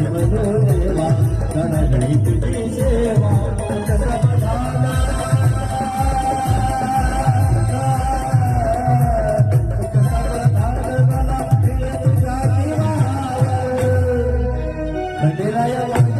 माझी मनोरेवा गणगणी तुझी सेवा खंडेराया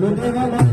lo